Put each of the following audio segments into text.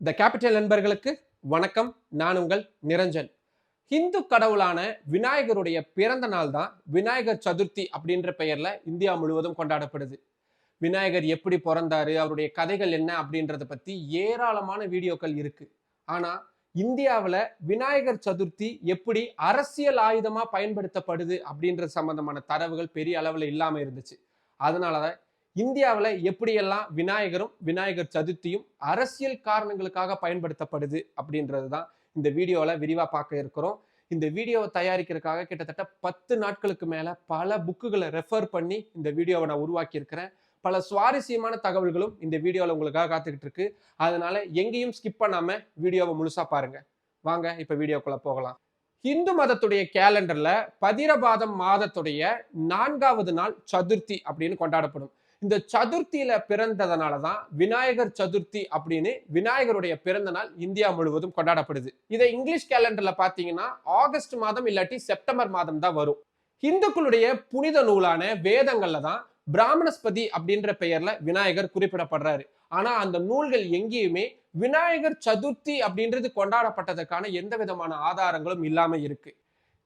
The capital நண்பர்களுக்கு வணக்கம். நான் உங்கள் நிரஞ்சன். ஹிந்து கடவுளான விநாயகருடைய பிறந்த நாள் தான் விநாயகர் சதுர்த்தி அப்படின்ற பெயர்ல இந்தியா முழுவதும் கொண்டாடப்படுது. விநாயகர் எப்படி பிறந்தாரு அவருடைய கதைகள் என்ன அப்படின்றத பத்தி ஏராளமான வீடியோக்கள் இருக்கு. ஆனா இந்தியாவில் விநாயகர் சதுர்த்தி எப்படி அரசியல் ஆயுதமா பயன்படுத்தப்படுது அப்படின்றது சம்பந்தமான தரவுகள் பெரிய அளவில் இல்லாமல் இருந்துச்சு. அதனாலதான் இந்தியாவில் எப்படியெல்லாம் விநாயகரும் விநாயகர் சதுர்த்தியும் அரசியல் காரணங்களுக்காக பயன்படுத்தப்படுது அப்படின்றது தான் இந்த வீடியோவில் விரிவாக பார்க்க இருக்கிறோம். இந்த வீடியோவை தயாரிக்கிறதுக்காக கிட்டத்தட்ட பத்து நாட்களுக்கு மேலே பல புக்குகளை ரெஃபர் பண்ணி இந்த வீடியோவை நான் உருவாக்கியிருக்கிறேன். பல சுவாரஸ்யமான தகவல்களும் இந்த வீடியோவில் உங்களுக்காக காத்துக்கிட்டு இருக்கு. அதனால எங்கேயும் ஸ்கிப் பண்ணாமல் வீடியோவை முழுசாக பாருங்க. வாங்க இப்போ வீடியோக்குள்ள போகலாம். இந்து மதத்துடைய கேலண்டரில் பதிரபாதம் மாதத்துடைய நான்காவது நாள் சதுர்த்தி அப்படின்னு கொண்டாடப்படும். இந்த சதுர்த்தியில பிறந்ததுனால தான் விநாயகர் சதுர்த்தி அப்படின்னு விநாயகருடைய பிறந்த நாள் இந்தியா முழுவதும் கொண்டாடப்படுது. இதை இங்கிலீஷ் கேலண்டர்ல பாத்தீங்கன்னா ஆகஸ்ட் மாதம் இல்லாட்டி செப்டம்பர் மாதம் தான் வரும். இந்துக்களுடைய புனித நூலான வேதங்கள்ல தான் பிராமணஸ்பதி அப்படின்ற பெயர்ல விநாயகர் குறிப்பிடப்படுறாரு. ஆனா அந்த நூல்கள் எங்கேயுமே விநாயகர் சதுர்த்தி அப்படின்றது கொண்டாடப்பட்டதற்கான எந்த விதமான ஆதாரங்களும் இல்லாம இருக்கு.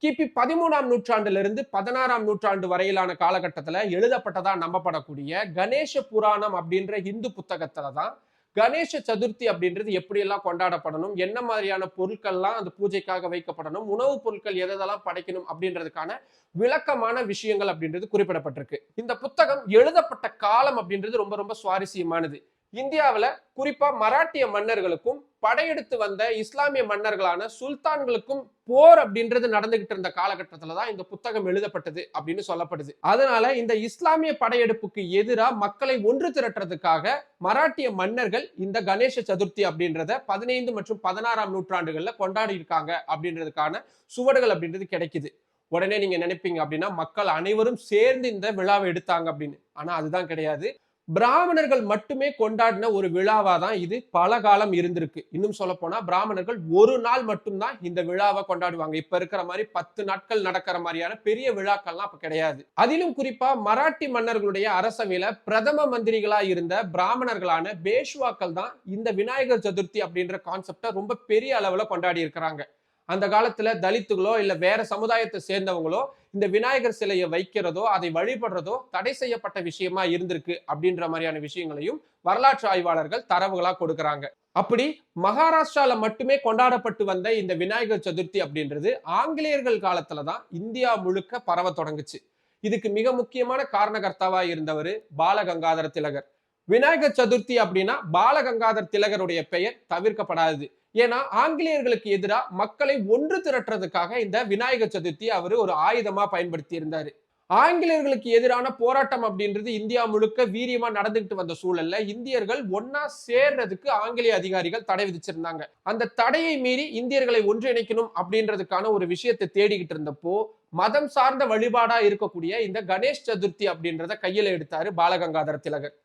கிபி பதிமூணாம் நூற்றாண்டிலிருந்து பதினாறாம் நூற்றாண்டு வரையிலான காலகட்டத்தில் எழுதப்பட்டதா நம்பப்படக்கூடிய கணேச புராணம் அப்படின்ற இந்து புத்தகத்துல தான் கணேச சதுர்த்தி அப்படின்றது எப்படியெல்லாம் கொண்டாடப்படணும் என்ன மாதிரியான பொருட்கள்லாம் அந்த பூஜைக்காக வைக்கப்படணும் உணவுப் பொருட்கள் எதெல்லாம் படைக்கணும் அப்படின்றதுக்கான விளக்கமான விஷயங்கள் அப்படின்றது குறிப்பிடப்பட்டிருக்கு. இந்த புத்தகம் எழுதப்பட்ட காலம் அப்படின்றது ரொம்ப ரொம்ப சுவாரஸ்யமானது. இந்தியாவில் குறிப்பா மராட்டிய மன்னர்களுக்கும் படையெடுத்து வந்த இஸ்லாமிய மன்னர்களான சுல்தான்களுக்கும் போர் அப்படின்றது நடந்துகிட்டு இருந்த காலகட்டத்தில் தான் இந்த புத்தகம் எழுதப்பட்டது அப்படின்னு சொல்லப்படுது. அதனால இந்த இஸ்லாமிய படையெடுப்புக்கு எதிராக மக்களை ஒன்று திரட்டுறதுக்காக மராட்டிய மன்னர்கள் இந்த கணேச சதுர்த்தி அப்படின்றத பதினைந்து மற்றும் பதினாறாம் நூற்றாண்டுகளில் கொண்டாடி இருக்காங்க அப்படின்றதுக்கான சுவடுகள் அப்படின்றது கிடைக்குது. உடனே நீங்க நினைப்பீங்க அப்படின்னா மக்கள் அனைவரும் சேர்ந்து இந்த விழாவை எடுத்தாங்க அப்படின்னு. ஆனா அதுதான் கிடையாது. பிராமணர்கள் மட்டுமே கொண்டாடின ஒரு விழாவா தான் இது. பல காலம் இருந்திருக்கு. இன்னும் சொல்ல போனா பிராமணர்கள் ஒரு நாள் மட்டும்தான் இந்த விழாவை கொண்டாடுவாங்க. இப்ப இருக்கிற மாதிரி பத்து நாட்கள் நடக்கிற மாதிரியான பெரிய விழாக்கள்லாம் அப்ப கிடையாது. அதிலும் குறிப்பா மராட்டி மன்னர்களுடைய அரசவையில பிரதம மந்திரிகளா இருந்த பிராமணர்களான பேஷ்வாக்கள் தான் இந்த விநாயகர் சதுர்த்தி அப்படின்ற கான்செப்டை ரொம்ப பெரிய அளவுல கொண்டாடி இருக்கிறாங்க. அந்த காலத்துல தலித்துகளோ இல்ல வேற சமுதாயத்தை சேர்ந்தவங்களோ இந்த விநாயகர் சிலையை வைக்கிறதோ அதை வழிபடுறதோ தடை செய்யப்பட்ட விஷயமா இருந்திருக்கு அப்படின்ற மாதிரியான விஷயங்களையும் வரலாற்று ஆய்வாளர்கள் தரவுகளா கொடுக்கறாங்க. அப்படி மகாராஷ்டிரால மட்டுமே கொண்டாடப்பட்டு வந்த இந்த விநாயகர் சதுர்த்தி அப்படின்றது ஆங்கிலேயர்கள் காலத்துல தான் இந்தியா முழுக்க பரவ தொடங்குச்சு. இதுக்கு மிக முக்கியமான காரணகர்த்தாவா இருந்தவர் பாலகங்காதர திலகர். விநாயகர் சதுர்த்தி அப்படின்னா பாலகங்காதர் திலகருடைய பெயர் தவிர்க்கப்படாது ஏன்னா ஆங்கிலேயர்களுக்கு எதிராக மக்களை ஒன்று திரட்டுறதுக்காக இந்த விநாயகர் சதுர்த்தி அவர் ஒரு ஆயுதமா பயன்படுத்தி இருந்தாரு ஆங்கிலேயர்களுக்கு எதிரான போராட்டம் அப்படின்றது இந்தியா முழுக்க வீரியமா நடந்துகிட்டு வந்த சூழல்ல இந்தியர்கள் ஒன்னா சேர்றதுக்கு ஆங்கிலேய அதிகாரிகள் தடை விதிச்சிருந்தாங்க. அந்த தடையை மீறி இந்தியர்களை ஒன்றிணைக்கணும் அப்படின்றதுக்கான ஒரு விஷயத்தை தேடிக்கிட்டு இருந்தப்போ மதம் சார்ந்த வழிபாடா இருக்கக்கூடிய இந்த கணேஷ் சதுர்த்தி அப்படின்றத கையில எடுத்தாரு பாலகங்காதர திலகர்.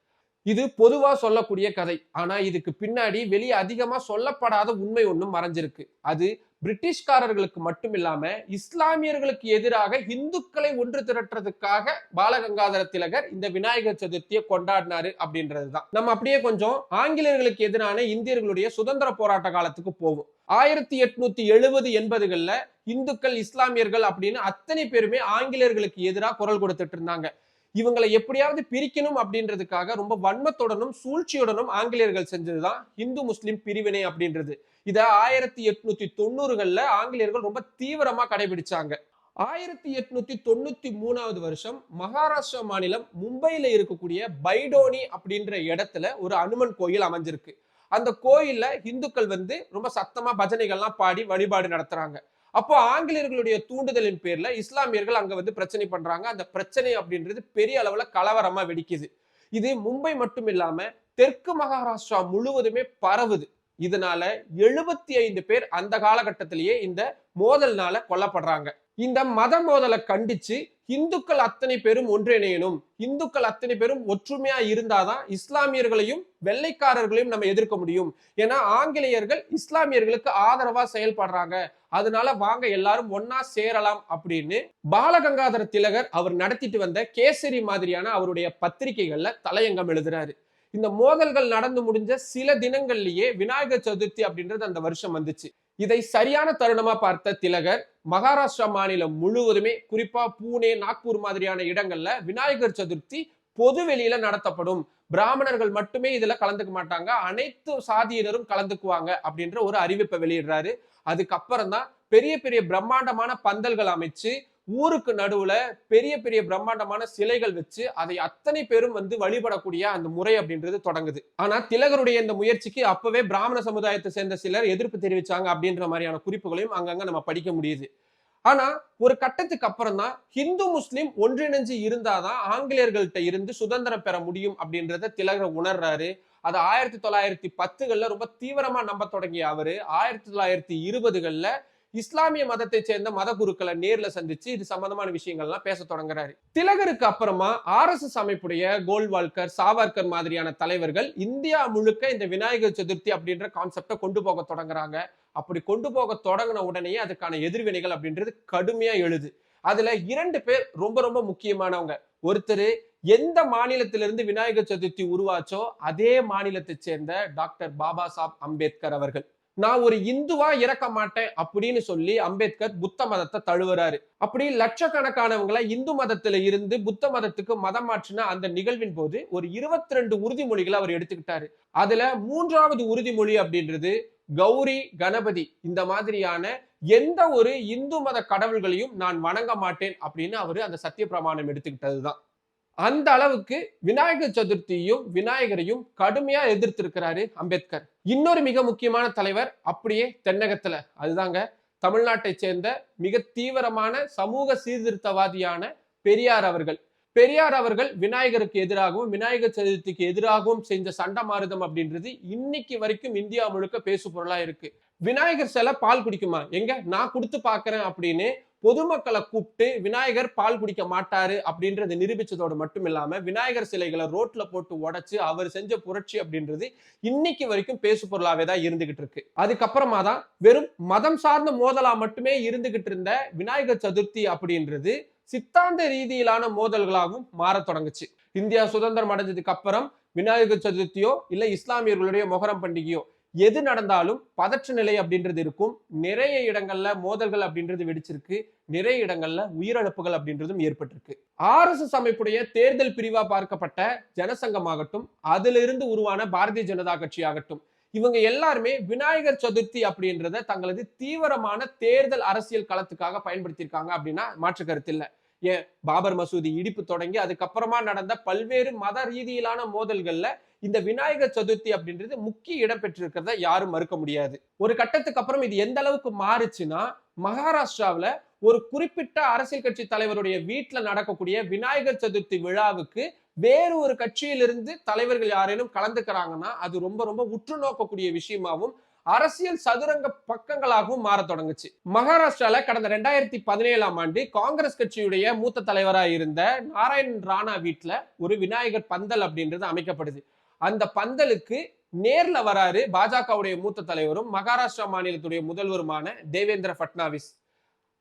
இது பொதுவா சொல்லக்கூடிய கதை. ஆனா இதுக்கு பின்னாடி வெளியே அதிகமா சொல்லப்படாத உண்மை ஒன்றும் மறைஞ்சிருக்கு. அது பிரிட்டிஷ்காரர்களுக்கு மட்டும் இல்லாம இஸ்லாமியர்களுக்கு எதிராக இந்துக்களை ஒன்று திரட்டுறதுக்காக பாலகங்காதர திலகர் இந்த விநாயகர் சதுர்த்தியை கொண்டாடினாரு அப்படின்றதுதான். நம்ம அப்படியே கொஞ்சம் ஆங்கிலேயர்களுக்கு எதிரான இந்தியர்களுடைய சுதந்திர போராட்ட காலத்துக்கு போவோம். ஆயிரத்தி எட்நூத்தி எழுபது எண்பதுகள்ல இந்துக்கள் இஸ்லாமியர்கள் அப்படின்னு அத்தனை பேருமே ஆங்கிலேயர்களுக்கு எதிராக குரல் கொடுத்துட்டு இருந்தாங்க. இவங்களை எப்படியாவது பிரிக்கணும் அப்படின்றதுக்காக ரொம்ப வன்மத்துடனும் சூழ்ச்சியுடனும் ஆங்கிலேயர்கள் செஞ்சதுதான் இந்து முஸ்லிம் பிரிவினை அப்படின்றது. இதை ஆயிரத்தி எட்நூத்தி தொண்ணூறுகள்ல ஆங்கிலேயர்கள் ரொம்ப தீவிரமா கடைபிடிச்சாங்க. ஆயிரத்தி எட்நூத்தி தொண்ணூத்தி மூணாவது வருஷம் மகாராஷ்டிரா மாநிலம் மும்பையில இருக்கக்கூடிய பைடோனி அப்படின்ற இடத்துல ஒரு அனுமன் கோயில் அமைஞ்சிருக்கு. அந்த கோயில்ல இந்துக்கள் வந்து ரொம்ப சத்தமா பஜனைகள்லாம் பாடி வழிபாடு நடத்துறாங்க. அப்போ ஆங்கிலேயர்களுடைய தூண்டுதலின் பேர்ல இஸ்லாமியர்கள் அங்க வந்து பிரச்சனை பண்றாங்க. அந்த பிரச்சனை அப்படின்றது பெரிய அளவுல கலவரமா வெடிக்குது. இது மும்பை மட்டும் இல்லாம தெற்கு மகாராஷ்டிரா முழுவதுமே பரவுது. இதனால எழுபத்தி ஐந்து பேர் அந்த காலகட்டத்திலேயே இந்த மோதல்னால கொல்லப்படுறாங்க. இந்த மத மோதலை கண்டிச்சு இந்துக்கள் அத்தனை பேரும் ஒன்றிணையணும். இந்துக்கள் அத்தனை பேரும் ஒற்றுமையா இருந்தாதான் இஸ்லாமியர்களையும் வெள்ளைக்காரர்களையும் நம்ம எதிர்க்க முடியும். ஏன்னா ஆங்கிலேயர்கள் இஸ்லாமியர்களுக்கு ஆதரவா செயல்படுறாங்க. அதனால வாங்க எல்லாரும் ஒன்னா சேரலாம் அப்படின்னு பாலகங்காதர திலகர் அவர் நடத்திட்டு வந்த கேசரி மாதிரியான அவருடைய பத்திரிகைகள்ல தலையங்கம் எழுதுறாரு. இந்த மோதல்கள் நடந்து முடிஞ்ச சில தினங்கள்லயே விநாயகர் சதுர்த்தி அப்படின்றது அந்த வருஷம் வந்துச்சு. இதை சரியான தருணமா பார்த்த திலகர் மகாராஷ்டிரா மாநிலம் முழுவதுமே குறிப்பா பூனே நாக்பூர் மாதிரியான இடங்கள்ல விநாயகர் சதுர்த்தி பொது வெளியில நடத்தப்படும். பிராமணர்கள் மட்டுமே இதுல கலந்துக்க மாட்டாங்க. அனைத்து சாதியினரும் கலந்துக்குவாங்க அப்படின்ற ஒரு அறிவிப்பை வெளியிடுறாரு. அதுக்கப்புறம் தான் பெரிய பெரிய பிரம்மாண்டமான பந்தல்கள் அமைச்சு ஊருக்கு நடுவுல பெரிய பெரிய பிரம்மாண்டமான சிலைகள் வச்சு அதை அத்தனை பேரும் வந்து வழிபடக்கூடிய அந்த முறை அப்படின்றது தொடங்குது. ஆனா திலகருடைய இந்த முயற்சிக்கு அப்பவே பிராமண சமுதாயத்தை சேர்ந்த சிலர் எதிர்ப்பு தெரிவிச்சாங்க அப்படின்ற மாதிரியான குறிப்புகளையும் அங்கங்க நம்ம படிக்க முடியுது. ஆனா ஒரு கட்டத்துக்கு அப்புறம் தான் ஹிந்து முஸ்லிம் ஒன்றிணைஞ்சு இருந்தாதான் ஆங்கிலேயர்கள்ட்ட இருந்து சுதந்திரம் பெற முடியும் அப்படின்றத திலகர் உணர்றாரு. அது ஆயிரத்தி தொள்ளாயிரத்தி பத்துகள்ல ரொம்ப தீவிரமா நம்ப தொடங்கிய அவரு. ஆயிரத்தி தொள்ளாயிரத்தி இருபதுகள்ல இஸ்லாமிய மதத்தை சேர்ந்த மத குருக்களை நேர்ல சந்திச்சு இது சம்பந்தமான விஷயங்கள்லாம் பேச தொடங்குறாரு. திலகருக்கு அப்புறமா ஆர் எஸ் எஸ் அமைப்புடைய கோல்வால்கர் சாவர்கர் மாதிரியான தலைவர்கள் இந்தியா முழுக்க இந்த விநாயகர் சதுர்த்தி அப்படின்ற கான்செப்டை கொண்டு போக தொடங்குறாங்க. அப்படி கொண்டு போக தொடங்கின உடனேயே அதுக்கான எதிர்வினைகள் அப்படின்றது கடுமையா எழுது. அதுல இரண்டு பேர் ரொம்ப ரொம்ப முக்கியமானவங்க. ஒருத்தர் எந்த மாநிலத்திலிருந்து விநாயகர் சதுர்த்தி உருவாச்சோ அதே மாநிலத்தை சேர்ந்த டாக்டர் பாபா சாப் அம்பேத்கர் அவர்கள். நான் ஒரு இந்துவா இறக்க மாட்டேன் அப்படின்னு சொல்லி அம்பேத்கர் புத்த மதத்தை தழுவுறாரு. அப்படி லட்சக்கணக்கானவங்களை இந்து மதத்துல இருந்து புத்த மதத்துக்கு மதம் மாற்றின அந்த நிகழ்வின் போது ஒரு இருபத்தி ரெண்டு உறுதிமொழிகளை அவர் எடுத்துக்கிட்டாரு. அதுல மூன்றாவது உறுதிமொழி அப்படின்றது கௌரி கணபதி இந்த மாதிரியான எந்த ஒரு இந்து மத கடவுள்களையும் நான் வணங்க மாட்டேன் அப்படின்னு அவரு அந்த சத்திய பிரமாணம் எடுத்துக்கிட்டதுதான். அந்த அளவுக்கு விநாயகர் சதுர்த்தியும் விநாயகரையும் கடுமையா எதிர்த்திருக்கிறாரு அம்பேத்கர். இன்னொரு மிக முக்கியமான தலைவர் அப்படியே தென்னகத்துல. அதுதாங்க தமிழ்நாட்டை சேர்ந்த மிக தீவிரமான சமூக சீர்திருத்தவாதியான பெரியார் அவர்கள். பெரியார் அவர்கள் விநாயகருக்கு எதிராகவும் விநாயகர் சதுர்த்திக்கு எதிராகவும் செஞ்ச சண்டமாருதம் அப்படின்றது இன்னைக்கு வரைக்கும் இந்தியா முழுக்க பேசு பொருளா இருக்கு. விநாயகர் சிலை பால் குடிக்குமா? எங்க? நான் கொடுத்து பாக்குறேன் அப்படின்னு பொதுமக்களை கூப்பிட்டு விநாயகர் பால் குடிக்க மாட்டாரு அப்படின்றத நிரூபிச்சதோடு மட்டும் இல்லாம விநாயகர் சிலைகளை ரோட்ல போட்டு உடைச்சு அவர் செஞ்ச புரட்சி அப்படின்றது இன்னைக்கு வரைக்கும் பேசு பொருளாவே தான் இருந்துகிட்டு இருக்கு. அதுக்கப்புறமா தான் வெறும் மதம் சார்ந்த மோதலா மட்டுமே இருந்துகிட்டு இருந்த விநாயகர் சதுர்த்தி அப்படின்றது சித்தாந்த ரீதியிலான மோதல்களாகவும் மாற தொடங்குச்சு. இந்தியா சுதந்திரம் அடைஞ்சதுக்கு அப்புறம் விநாயகர் சதுர்த்தியோ இல்ல இஸ்லாமியர்களுடைய மொஹரம் பண்டிகையோ எது நடந்தாலும் பதற்ற நிலை அப்படின்றது இருக்கும். நிறைய இடங்கள்ல மோதல்கள் அப்படின்றது வெடிச்சிருக்கு. நிறைய இடங்கள்ல உயிரிழப்புகள் அப்படின்றதும் ஏற்பட்டிருக்கு. ஆர் எஸ் எஸ் அமைப்புடைய தேர்தல் பிரிவா பார்க்கப்பட்ட ஜனசங்கமாகட்டும் அதிலிருந்து உருவான பாரதிய ஜனதா கட்சி ஆகட்டும் இவங்க எல்லாருமே விநாயகர் சதுர்த்தி அப்படின்றத தங்களது தீவிரமான தேர்தல் அரசியல் களத்துக்காக பயன்படுத்தியிருக்காங்க அப்படின்னா மாற்று கருத்து இல்லை. ஏன்? பாபர் மசூதி இடிப்பு தொடங்கி அதுக்கப்புறமா நடந்த பல்வேறு மத ரீதியிலான மோதல்கள்ல இந்த விநாயகர் சதுர்த்தி அப்படின்றது முக்கிய இடம் பெற்றிருக்கிறத யாரும் மறுக்க முடியாது. ஒரு கட்டத்துக்கு அப்புறம் இது எந்த அளவுக்கு மாறுச்சுன்னா மகாராஷ்டிராவில் ஒரு குறிப்பிட்ட அரசியல் கட்சி தலைவருடைய வீட்டில் நடக்கக்கூடிய விநாயகர் சதுர்த்தி விழாவுக்கு வேறு ஒரு கட்சியிலிருந்து தலைவர்கள் யாரேனும் கலந்துக்கிறாங்கன்னா அது ரொம்ப ரொம்ப உற்று நோக்கக்கூடிய விஷயமாவும் அரசியல் சதுரங்க பக்கங்களாகவும் மாற தொடங்குச்சு. மகாராஷ்டிரால கடந்த ரெண்டாயிரத்தி பதினேழாம் ஆண்டு காங்கிரஸ் கட்சியுடைய மூத்த தலைவராக இருந்த நாராயண் ராணா வீட்டுல ஒரு விநாயகர் பந்தல் அப்படின்றது அமைக்கப்படுது. அந்த பந்தலுக்கு நேர்ல வராரு பாஜகவுடைய மூத்த தலைவரும் மகாராஷ்டிரா மாநிலத்துடைய முதல்வருமான தேவேந்திர பட்னாவிஸ்.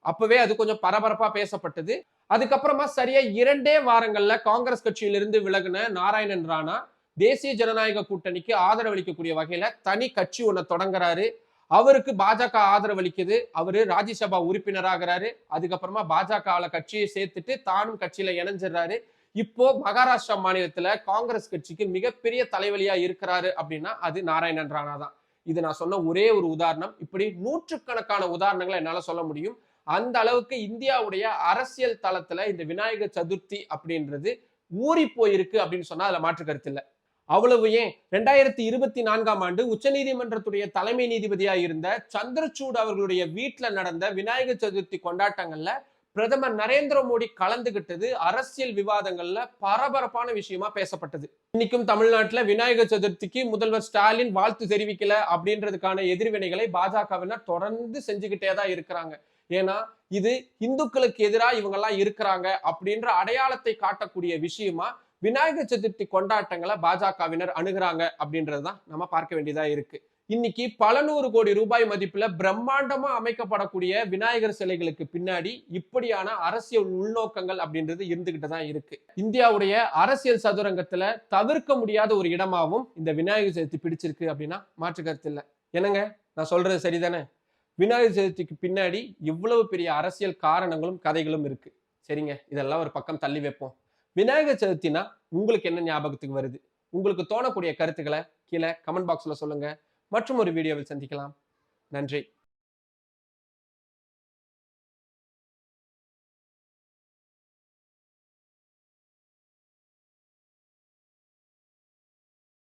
அப்பவே அது கொஞ்சம் பரபரப்பா பேசப்பட்டது. அதுக்கப்புறமா சரியா இரண்டே வாரங்கள்ல காங்கிரஸ் கட்சியிலிருந்து விலகின நாராயணன் ராணா தேசிய ஜனநாயக கூட்டணிக்கு ஆதரவளிக்கக்கூடிய வகையில தனி கட்சி ஒன்ன தொடங்குறாரு. அவருக்கு பாஜக ஆதரவளிக்குது. அவரு ராஜ்யசபா உறுப்பினராகிறாரு. அதுக்கப்புறமா பாஜக கட்சியை சேர்த்துட்டு தானும் கட்சியில இணைஞ்சிடுறாரு. இப்போ மகாராஷ்டிரா மாநிலத்துல காங்கிரஸ் கட்சிக்கு மிகப்பெரிய தலைவலியா இருக்கிறாரு அப்படின்னா அது நாராயணன் ராணா தான். இது நான் சொன்ன ஒரே ஒரு உதாரணம். இப்படி நூற்றுக்கணக்கான உதாரணங்களை என்னால சொல்ல முடியும். அந்த அளவுக்கு இந்தியாவுடைய அரசியல் தளத்துல இந்த விநாயகர் சதுர்த்தி அப்படின்றது ஊறி போயிருக்கு அப்படின்னு சொன்னா அதுல மாற்று கருத்து இல்லை. அவ்வளவு ஏன்? ரெண்டாயிரத்தி இருபத்தி நான்காம் ஆண்டு உச்சநீதிமன்றத்துடைய தலைமை நீதிபதியா இருந்த சந்திரசூட் அவர்களுடைய வீட்டுல நடந்த விநாயகர் சதுர்த்தி கொண்டாட்டங்கள்ல பிரதமர் நரேந்திர மோடி கலந்துகிட்டது அரசியல் விவாதங்கள்ல பரபரப்பான விஷயமா பேசப்பட்டது. இன்னைக்கும் தமிழ்நாட்டுல விநாயகர் சதுர்த்திக்கு முதல்வர் ஸ்டாலின் வாழ்த்து தெரிவிக்கல அப்படின்றதுக்கான எதிர்வினைகளை பாஜகவினர் தொடர்ந்து செஞ்சுக்கிட்டே தான் இருக்கிறாங்க. ஏன்னா இது இந்துக்களுக்கு எதிராக இவங்கெல்லாம் இருக்கிறாங்க அப்படின்ற அடையாளத்தை காட்டக்கூடிய விஷயமா விநாயகர் சதுர்த்தி கொண்டாட்டங்களை பாஜகவினர் அணுகிறாங்க அப்படின்றதுதான் நம்ம பார்க்க வேண்டியதா இருக்கு. இன்னைக்கு பல நூறு கோடி ரூபாய் மதிப்புல பிரம்மாண்டமா அமைக்கப்படக்கூடிய விநாயகர் சிலைகளுக்கு பின்னாடி இப்படியான அரசியல் உள்நோக்கங்கள் அப்படின்றது இருந்துகிட்டு தான் இருக்கு. இந்தியாவுடைய அரசியல் சதுரங்கத்துல தவிர்க்க முடியாத ஒரு இடமாவும் இந்த விநாயகர் சதுர்த்தி பிடிச்சிருக்கு அப்படின்னா மாற்று கருத்து இல்லை. என்னங்க? நான் சொல்றது சரிதானே? விநாயகர் சதுர்த்திக்கு பின்னாடி இவ்வளவு பெரிய அரசியல் காரணங்களும் கதைகளும் இருக்கு. சரிங்க? இதெல்லாம் ஒரு பக்கம் தள்ளி வைப்போம். விநாயகர் சதுர்த்தினா உங்களுக்கு என்ன ஞாபகத்துக்கு வருது? உங்களுக்கு தோணக்கூடிய கருத்துக்களை கீழே கமெண்ட் பாக்ஸ்ல சொல்லுங்க. மற்றும் ஒரு வீடியோவில் சந்திக்கலாம். நன்றி.